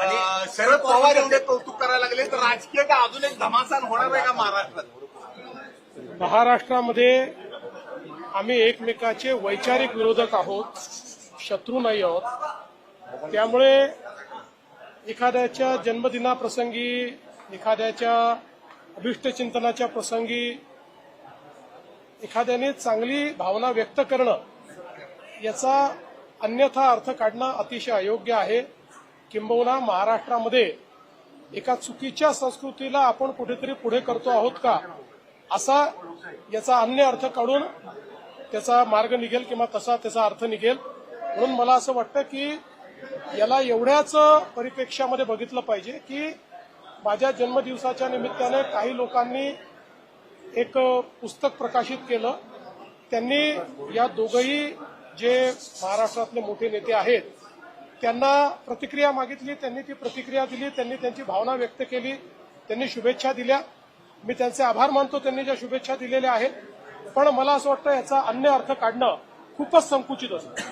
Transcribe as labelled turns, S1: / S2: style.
S1: आणि
S2: अं, शरद पवार एवढे कौतुक करायला लागले तर राजकीय का अजून एक धमासान होणार आहे का महाराष्ट्रात?
S3: महाराष्ट्रामध्ये आम्ही एकमेकाचे वैचारिक विरोधक आहोत शत्रू नाही आहोत. त्यामुळे एखाद्याच्या जन्मदिनाप्रसंगी एखाद्याच्या अभिष्टचिंतनाच्या प्रसंगी एखाद्याने चांगली भावना व्यक्त करणं याचा अन्यथा अर्थ काढणं अतिशय अयोग्य आहे. किंबहुना महाराष्ट्रामध्ये एका चुकीच्या संस्कृतीला आपण कुठेतरी पुढे करतो आहोत का? असा याचा अन्य अर्थ काढून त्याचा मार्ग निघेल किंवा तसा त्याचा अर्थ निघेल. म्हणून मला असं वाटतं की याला एवढ्याच परिप्रेक्ष्यामध्ये बघितलं पाहिजे की माझ्या जन्मदिवसाच्या निमित्ताने काही लोकांनी एक पुस्तक प्रकाशित केलं. त्यांनी या दोघही जे महाराष्ट्रातले मोठे नेते आहेत त्यांना प्रतिक्रिया मागितली त्यांनी ती प्रतिक्रिया दिली त्यांनी त्यांची भावना व्यक्त केली त्यांनी शुभेच्छा दिल्या. मी त्यांचे आभार मानतो त्यांनी ज्या शुभेच्छा दिलेल्या आहेत. पण मला असं वाटतं याचा अन्य अर्थ काढणं खूपच संकुचित असतं.